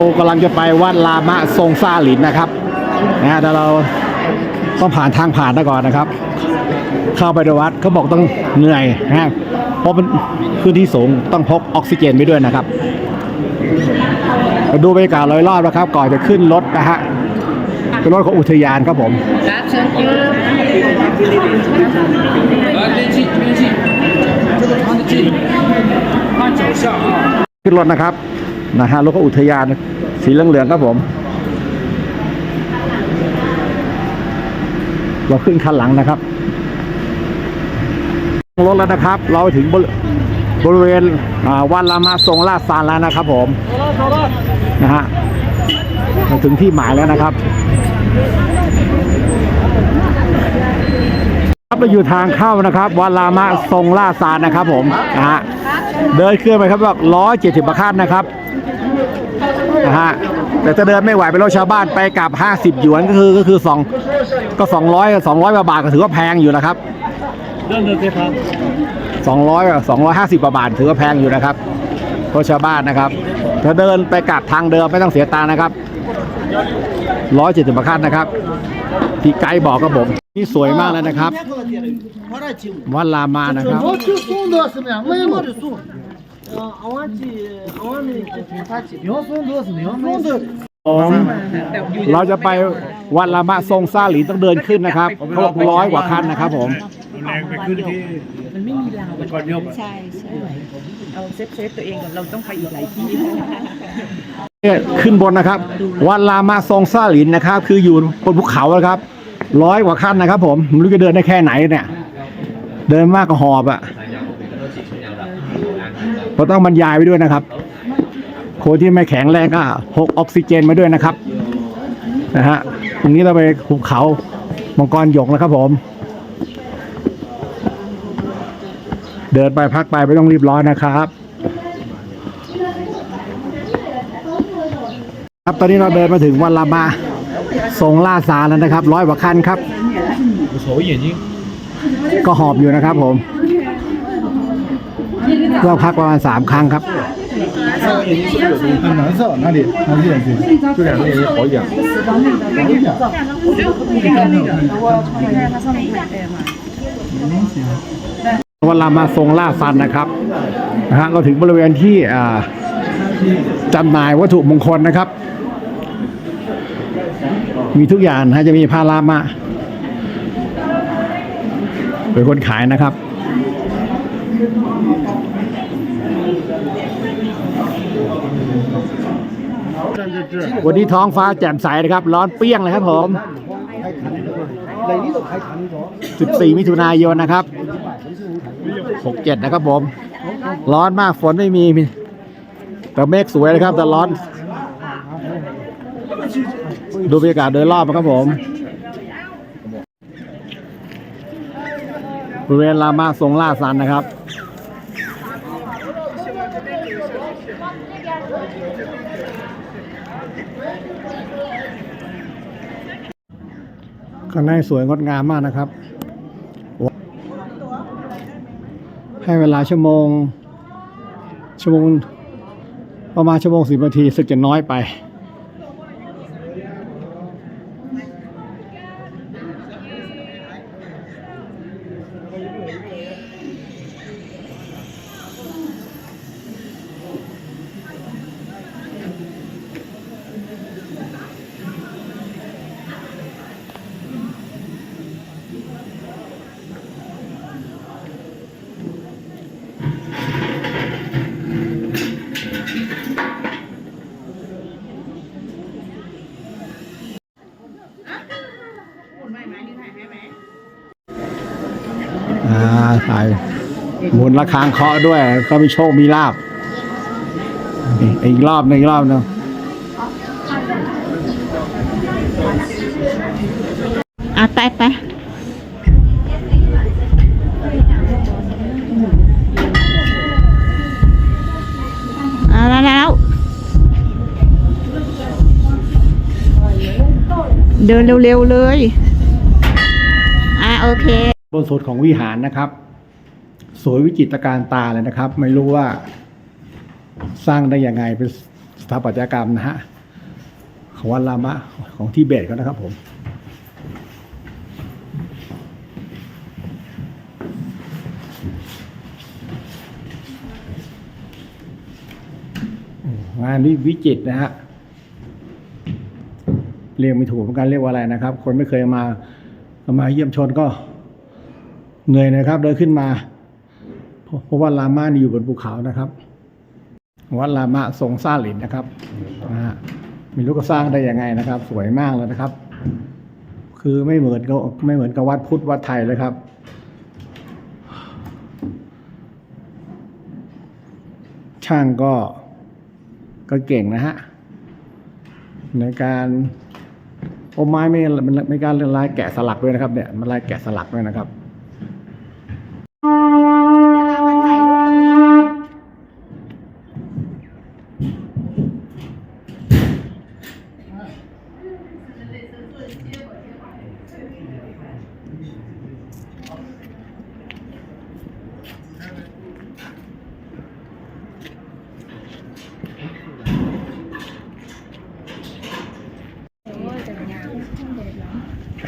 เรากำลังจะไปวัดลามะทรงซาหลินนะครับนะฮะแต่เราต้องผ่านทางผ่านก่อนนะครับ เข้าไปในวัดเขาบอกต้องเหนื่อยนะฮะเพราะมันพื้นที่สูงต้องพกออกซิเจนไปด้วยนะครับดูบรรยากาศโดยรอบนะครับ ก่อนจะขึ้นรถนะฮะเป็นรถของอุทยานครับผมขึ้นรถนะครับ นะฮะรถก็อุทยานสีเหลืองๆครับผม เราขึ้นคันหลังนะครับรถแล้วนะครับ เราถึงบริบริเวณวัดรามาทรงลาชซานแล้วนะครับผมนะฮะเราถึงที่หมายแล้วนะครับ ครับเราอยู่ทางเข้านะครับวัดรามะทรงล่าซานนะครับผมนะฮะเดินเครื่องไปครับบอกร้อยเจ็ดสิบประคันนะครับนะฮะแต่ถ้าเดินไม่ไหวเป็นรถชาวบ้านไปกลับห้าสิบหยวนก็คือก็คือสองก็สองร้อยสองร้อยบาทก็ถือว่าแพงอยู่นะครับสองร้อยสองร้อยห้าสิบบาทถือว่าแพงอยู่นะครับรถชาวบ้านนะครับ ถ้าเดินไปกลับทางเดิมไม่ต้องเสียตังค์นะครับ ร้อยเจ็ดสิบขั้นนะครับ ที่ไกด์บอกกับผมนี่สวยมากเลยนะครับ วัดลามานะครับเราจะไปวัดลามาทรงซาหลีต้องเดินขึ้นนะครับเขาบอกร้อยกว่าคันนะครับผมแรงไปขึ้นที่มันไม่มีราวใช่ใช่เอาเซฟเซฟตัวเองก่อนเราต้องไปอีกหลายที่ ขึ้นบนนะครับวัดลามะทรงซาหลินนะครับ คืออยู่บนภูเขานะครับร้อยกว่าขั้นนะครับ ผมไม่รู้จะเดินได้แค่ไหนเนี่ย เดินมากก็หอบอะ่ะเราต้องบรรยายไปด้วยนะครับคนที่ไม่แข็งแรงก็พกออกซิเจนมาด้วยนะครับนะฮะตรงนี้เราไปภูเขามังกรหยกนะครับผม เดินไปพักไปไม่ต้องรีบร้อนนะครับ ครับตอนนี้เราเดินมาถึงวันลามาทรงล่าสารแล้วนะครับ ร้อยกว่าคันครับ โฉ眼睛 ก็หอบอยู่นะครับผมเราพักประมาณสามครั้งครับ 很难受，哪里？哪里眼睛？这两个眼睛好痒。好痒。 วันลามาทรงล่าสันนะครับนะฮะเราถึงบริเวณที่อ่าจำหน่ายวัตถุมงคลนะครับ มีทุกอย่างนะจะมีพารามาเป็นคนขายนะครับ วันนี้ท้องฟ้าแจ่มใสนะครับ ร้อนเปรี้ยงเลยครับผม 14 มิถุนายนนะครับ 67 นะครับผม ร้อนมากฝนไม่มี แต่เมฆสวยนะครับ แต่ร้อน ดูบรรยากาศโดยรอบนะครับผมบริเวณลามาทรงล่าสันนะครับ ข้างในสวยงดงามมากนะครับ ให้เวลาชั่วโมง ชั่วโมง ประมาณชั่วโมงสิบนาทีสึกจะน้อยไป ถ่ายหมุนระฆังเคาะด้วย ก็มีโชคมีลาบอีกรอบหนึงอีกรอบหนึงอะไปไปอะแล้วแล้วเดินเร็วๆเลย อะโอเค บนสุดของวิหารนะครับ สวยวิจิตรการตาเลยนะครับ ไม่รู้ว่าสร้างได้ยังไงเป็นสถาปัตยกรรมนะฮะของวัดลามะของทิเบตเขานะครับผมงานนี้วิจิตนะฮะเรียกไม่ถูกเหมือนกันเรียกว่าอะไรนะครับ คนไม่เคยมามาเยี่ยมชนก็ เหนื่อยนะครับเดินขึ้นมา เพราะว่าลามานี่อยู่บนภูเขานะครับวัดลามะทรงสร้างหลินนะครับนะฮะไม่รู้ก็สร้างได้ยังไงนะครับ สวยมากเลยนะครับ คือไม่เหมือนกับไม่เหมือนกับวัดพุทธวัดไทยเลยครับ ช่างก็ก็เก่งนะฮะในการโอไม้ไม่ไม่การลายแกะสลักด้วยนะครับ เนี่ยมันลายแกะสลักด้วยนะครับ อ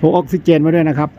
พกออกซิเจนมาด้วยนะครับ